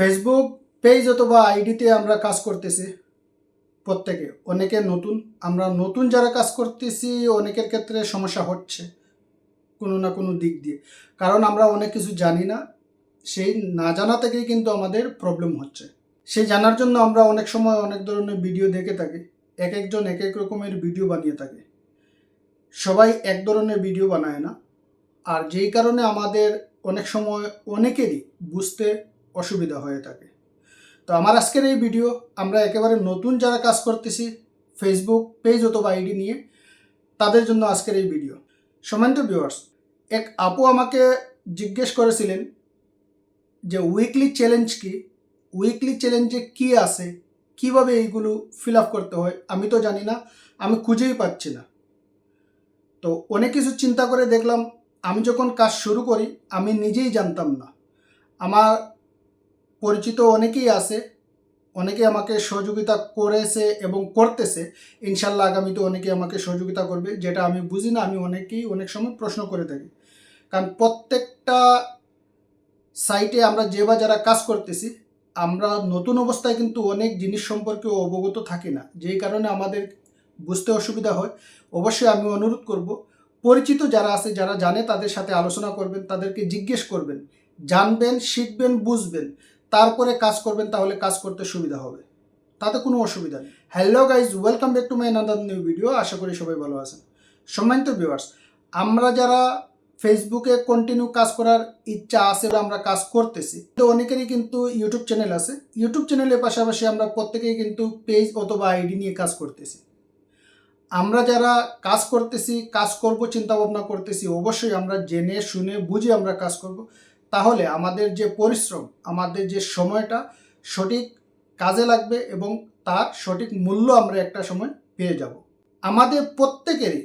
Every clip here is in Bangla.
ফেসবুক পেজ অথবা আইডিতে আমরা কাজ করতেছি প্রত্যেকে। অনেকে নতুন, আমরা নতুন যারা কাজ করতেছি, অনেকের ক্ষেত্রে সমস্যা হচ্ছে কোনো না কোনো দিক দিয়ে। কারণ আমরা অনেক কিছু জানি না, সেই না জানা থেকেই কিন্তু আমাদের প্রবলেম হচ্ছে। সেই জানার জন্য আমরা অনেক সময় অনেক ধরনের ভিডিও দেখে থাকি, এক একজন এক এক রকমের ভিডিও বানিয়ে থাকে। সবাই এক ধরনের ভিডিও বানায় না। আর যেই কারণে আমাদের অনেক সময় অনেকেরই বুঝতে অসুবিধা হয়ে থাকে। তো আমার আজকের এই ভিডিও, আমরা একেবারে নতুন যারা কাজ করতেছি ফেসবুক পেজ অথবা আইডি নিয়ে, তাদের জন্য আজকের এই ভিডিও। সমান্ত ভিউয়ার্স এক আপু আমাকে জিজ্ঞেস করেছিলেন যে উইকলি চ্যালেঞ্জ কি? উইকলি চ্যালেঞ্জে কি আছে? কীভাবে এইগুলো ফিল আপ করতে হয়? আমি তো জানি না, আমি খুঁজেই পাচ্ছি না। তো অনেক কিছু চিন্তা করে দেখলাম, আমি যখন কাজ শুরু করি, আমি নিজেই জানতাম না। আমার পরিচিত অনেকেই আছে অনেকে আমাকে সহযোগিতা করেছে এবং করতেছে। ইনশাল্লাহ আগামীতে অনেকে আমাকে সহযোগিতা করবে, যেটা আমি বুঝি না, আমি অনেকেই অনেক সময় প্রশ্ন করে থাকি। কারণ প্রত্যেকটা সাইটে আমরা যে বা যারা কাজ করতেছি, আমরা নতুন অবস্থায় কিন্তু অনেক জিনিস সম্পর্কে অবগত থাকি না। যেই কারণে আমাদের বুঝতে অসুবিধা হয়। অবশ্যই আমি অনুরোধ করব, পরিচিত যারা আছে, যারা জানে, তাদের সাথে আলোচনা করবেন, তাদেরকে জিজ্ঞেস করবেন। জানবেন, শিখবেন, বুঝবেন। তারপরে কাজ করবেন, তাহলে কাজ করতে সুবিধা হবে। তাতে কোনো অসুবিধা নেই। Hello guys welcome back to my another new video আশা করি সবাই ভালো আছেন। সম্মানিত ভিউয়ার্স আমরা যারা ফেসবুকে কন্টিনিউ কাজ করার ইচ্ছা আছে, বা আমরা কাজ করতেছি, তো অনেকেরই কিন্তু ইউটিউব চ্যানেল আছে। ইউটিউব চ্যানেলের পাশাপাশি আমরা প্রত্যেকেই কিন্তু পেজ অথবা আইডি নিয়ে কাজ করতেছি। আমরা যারা কাজ করতেছি, কাজ করব চিন্তা ভাবনা করতেছি, অবশ্যই আমরা জেনে, শুনে, বুঝে আমরা কাজ করব। তাহলে আমাদের যে পরিশ্রম, আমাদের যে সময়টা সঠিক কাজে লাগবে এবং তার সঠিক মূল্য আমরা একটা সময় পেয়ে যাব। আমাদের প্রত্যেকেরই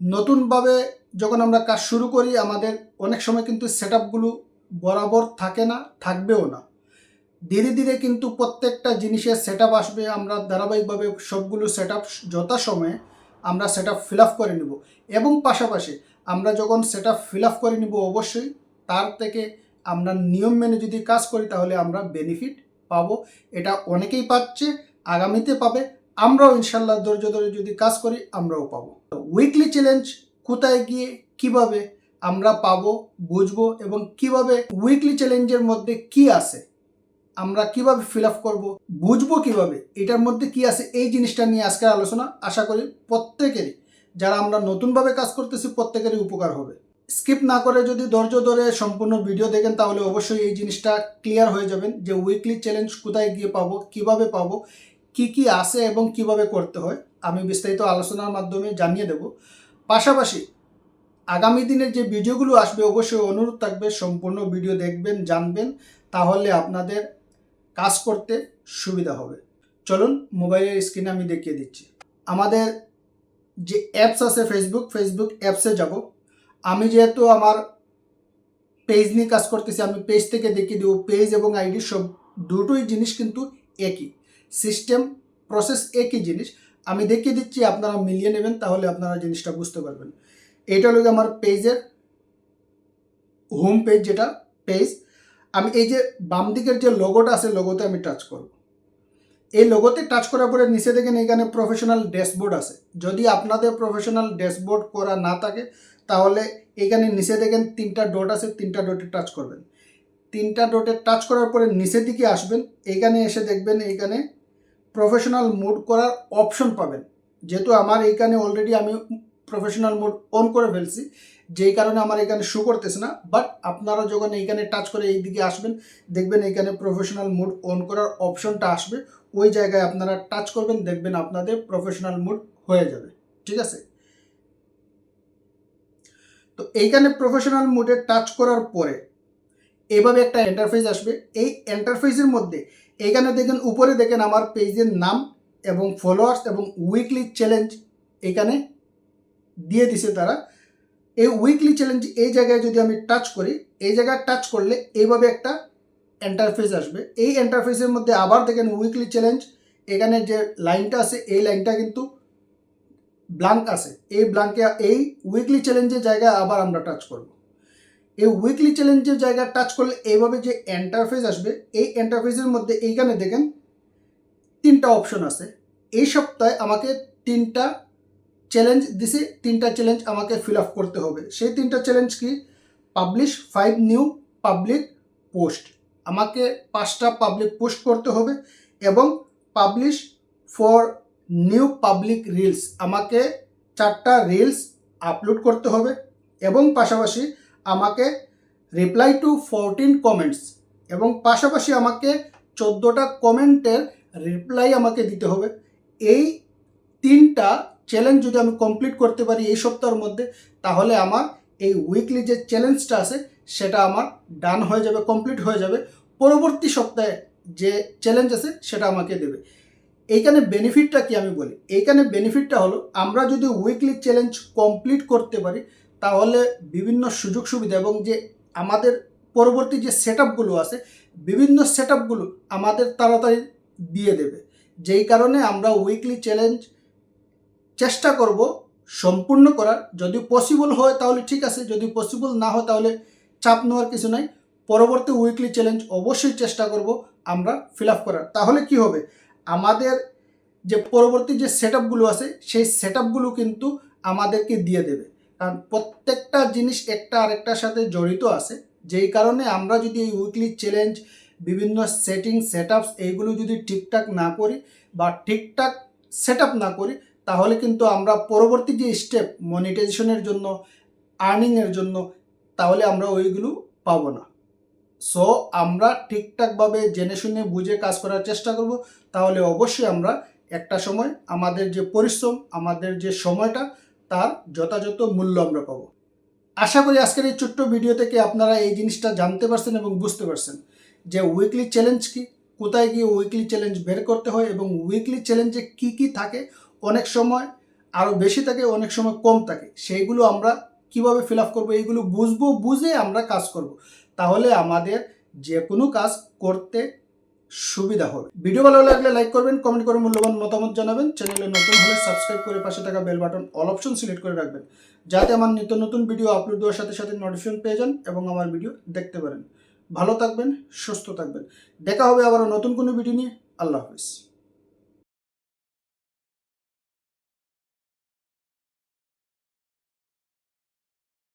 নতুনভাবে যখন আমরা কাজ শুরু করি, আমাদের অনেক সময় কিন্তু সেট আপগুলো বরাবর থাকে না, থাকবেও না। ধীরে ধীরে কিন্তু প্রত্যেকটা জিনিসের সেট আসবে, আমরা ধারাবাহিকভাবে সবগুলো সেট আপ যথাসময়ে আমরা সেট আপ ফিল আপ করে নেব। এবং পাশাপাশি আমরা যখন সেট আপ ফিল আপ করে নিব, অবশ্যই তার থেকে আমরা নিয়ম মেনে যদি কাজ করি, তাহলে আমরা বেনিফিট পাবো। এটা অনেকেই পাচ্ছে, আগামীতে পাবে। আমরাও ইনশাল্লাহ ধৈর্য ধরে যদি কাজ করি, আমরাও পাবো। উইকলি চ্যালেঞ্জ কোথায় গিয়ে কীভাবে আমরা পাবো, বুঝব এবং কীভাবে উইকলি চ্যালেঞ্জের মধ্যে কি আছে, আমরা কীভাবে ফিল আপ করব, বুঝব কীভাবে, এটার মধ্যে কি আছে, এই জিনিসটা নিয়ে আজকের আলোচনা। আশা করি প্রত্যেকেরই, যারা আমরা নতুনভাবে কাজ করতেছি, প্রত্যেকেরই উপকার হবে। স্কিপ না করে যদি ধৈর্য ধরে সম্পূর্ণ ভিডিও দেখেন, তাহলে অবশ্যই এই জিনিসটা ক্লিয়ার হয়ে যাবেন যে উইকলি চ্যালেঞ্জ কোথায় গিয়ে পাবো, কীভাবে পাবো, কি কি আছে এবং কীভাবে করতে হয়, আমি বিস্তারিত আলোচনার মাধ্যমে জানিয়ে দেব। পাশাপাশি আগামী দিনের যে ভিডিওগুলো আসবে, অবশ্যই অনুরোধ থাকবে, সম্পূর্ণ ভিডিও দেখবেন, জানবেন, তাহলে আপনাদের কাজ করতে সুবিধা হবে। চলুন, মোবাইলের স্ক্রিনে আমি দেখিয়ে দিচ্ছি। আমাদের যে অ্যাপস আছে ফেসবুক ফেসবুক অ্যাপসে যাব। আমি যেহেতু আমার পেজ নিয়ে কাজ করতেছি, আমি পেজ থেকে দেখিয়ে দেবো। পেজ এবং আইডি সব দুটোই জিনিস কিন্তু একই। সিস্টেম প্রসেস একই জিনিস। আমি দেখিয়ে দিচ্ছি, আপনারা মিলিয়ে নেবেন, তাহলে আপনারা জিনিসটা বুঝতে পারবেন। এটা হলো আমার পেজের হোম পেজ যেটা পেজ আমি এই যে বাম দিকের যে লোগোটা আছে লোগোতে আমি টাচ করব। এই লোগোতে টাচ করার পরে নিচে দেখেন এখানে প্রফেশনাল ড্যাশবোর্ড আছে। যদি আপনাদের প্রফেশনাল ড্যাশবোর্ড করা না থাকে তাহলে এখানে নিচে দেখেন তিনটা ডট আছে, তিনটা ডটে টাচ করবেন। তিনটা ডটে টাচ করার পরে নিচের দিকে আসবেন এইখানে এসে দেখবেন এইখানে প্রফেশনাল মুড করার অপশন পাবেন। যেহেতু আমার এইখানে অলরেডি আমি প্রফেশনাল মোড অন করে ফেলছি, যেই কারণে আমার এখানে শো করতেছে না। বাট আপনারা যখন এইখানে টাচ করে এই দিকে আসবেন, দেখবেন এইখানে প্রফেশনাল মোড অন করার অপশনটা আসবে। ওই জায়গায় আপনারা টাচ করবেন, দেখবেন আপনাদের প্রফেশনাল মোড হয়ে যাবে। ঠিক আছে? তো এইখানে প্রফেশনাল মোডে টাচ করার পরে এভাবে একটা এন্টারফেস আসবে। এই এন্টারফেসের মধ্যে এইখানে দেখেন, উপরে দেখেন আমার পেজের নাম এবং ফলোয়ার্স এবং উইকলি চ্যালেঞ্জ এখানে দিয়ে দিছে তারা। এই উইকলি চ্যালেঞ্জ এই জায়গায় যদি আমি টাচ করি, এই জায়গায় টাচ করলে এইভাবে একটা এন্টারফেস আসবে। এই এন্টারফেসের মধ্যে আবার দেখেন উইকলি চ্যালেঞ্জ এখানে যে লাইনটা আছে, এই লাইনটা কিন্তু ব্লাঙ্ক আছে। এই ব্লাঙ্কে এই উইকলি চ্যালেঞ্জের জায়গায় আবার আমরা টাচ করব। এই উইকলি চ্যালেঞ্জের জায়গা টাচ করলে এইভাবে যে এন্টারফেস আসবে, এই এন্টারফেসের মধ্যে এইখানে দেখেন তিনটা অপশন আছে। এই সপ্তাহে আমাকে তিনটা চ্যালেঞ্জ দিছে, তিনটা চ্যালেঞ্জ আমাকে ফিল আপ করতে হবে। সেই তিনটা চ্যালেঞ্জ কি? Publish five new public post আমাকে পাঁচটা পাবলিক পোস্ট করতে হবে এবং publish for new public reels আমাকে চারটা রিলস আপলোড করতে হবে এবং পাশাপাশি আমাকে রিপ্লাই টু ফোরটিন কমেন্টস এবং পাশাপাশি আমাকে চোদ্দোটা কমেন্টের রিপ্লাই আমাকে দিতে হবে। এই তিনটা চ্যালেঞ্জ যদি আমি কমপ্লিট করতে পারি এই সপ্তাহের মধ্যে, তাহলে আমার এই উইকলি যে চ্যালেঞ্জটা আছে, সেটা আমার ডান হয়ে যাবে কমপ্লিট হয়ে যাবে। পরবর্তী সপ্তাহে যে চ্যালেঞ্জ আছে, সেটা আমাকে দেবে। এইখানে বেনিফিটটা কি আমি বলি? এইখানে বেনিফিটটা হলো, আমরা যদি উইকলি চ্যালেঞ্জ কমপ্লিট করতে পারি, তাহলে বিভিন্ন সুযোগ সুবিধা এবং যে আমাদের পরবর্তী যে সেট আপগুলো আছে, বিভিন্ন সেট আপগুলো আমাদের তাড়াতাড়ি দিয়ে দেবে। যেই কারণে আমরা উইকলি চ্যালেঞ্জ চেষ্টা করব সম্পূর্ণ করার। যদি পসিবল হয় তাহলে ঠিক আছে, যদি পসিবল না হয় তাহলে চাপ নেওয়ার কিছু নাই। পরবর্তী উইকলি চ্যালেঞ্জ অবশ্যই চেষ্টা করব আমরা ফিল আপ করার। তাহলে কি হবে? আমাদের যে পরবর্তী যে সেট আছে, সেই সেট কিন্তু আমাদেরকে দিয়ে দেবে। কারণ প্রত্যেকটা জিনিস একটা আরেকটার সাথে জড়িত আছে। যেই কারণে আমরা যদি এই উইকলি চ্যালেঞ্জ বিভিন্ন সেটিং সেট এইগুলো যদি ঠিকঠাক না করি বা ঠিকঠাক সেট না করি, তাহলে কিন্তু আমরা পরবর্তী যে স্টেপ মনিটাইজেশনের জন্য আর্নিংয়ের জন্য, তাহলে আমরা ওইগুলো পাবো না। সো আমরা ঠিকঠাকভাবে জেনে শুনে বুঝে কাজ করার চেষ্টা করব তাহলে অবশ্যই আমরা একটা সময় আমাদের যে পরিশ্রম, আমাদের যে সময়টা, তার যথাযথ মূল্য আমরা পাবো আশা করি আজকের এই ছোট্ট ভিডিও থেকে আপনারা এই জিনিসটা জানতে পারছেন এবং বুঝতে পারছেন যে উইকলি চ্যালেঞ্জ কি, কোথায় গিয়ে উইকলি চ্যালেঞ্জ বের করতে হয় এবং উইকলি চ্যালেঞ্জে কি কি থাকে, অনেক সময় আরও বেশি থাকে, অনেক সময় কম থাকে, সেইগুলো আমরা কীভাবে ফিল আপ করব, এইগুলো বুঝব, বুঝে আমরা কাজ করব। তাহলে আমাদের যে কোনো কাজ করতে সুবিধা হবে। ভিডিও ভালো লাগলে লাইক করবেন কমেন্ট করে মূল্যবান মতামত জানাবেন। চ্যানেলে নতুন হলে সাবস্ক্রাইব করে পাশে থাকা bell button all option select করে রাখবেন, যাতে আমার নিত্য নতুন ভিডিও আপলোড দেওয়ার সাথে সাথে নোটিফিকেশন পেয়ে যান এবং আমার ভিডিও দেখতে পারেন। ভালো থাকবেন, সুস্থ থাকবেন। দেখা হবে আবারও নতুন কোনো ভিডিও নিয়ে। আল্লাহ হাফিজ।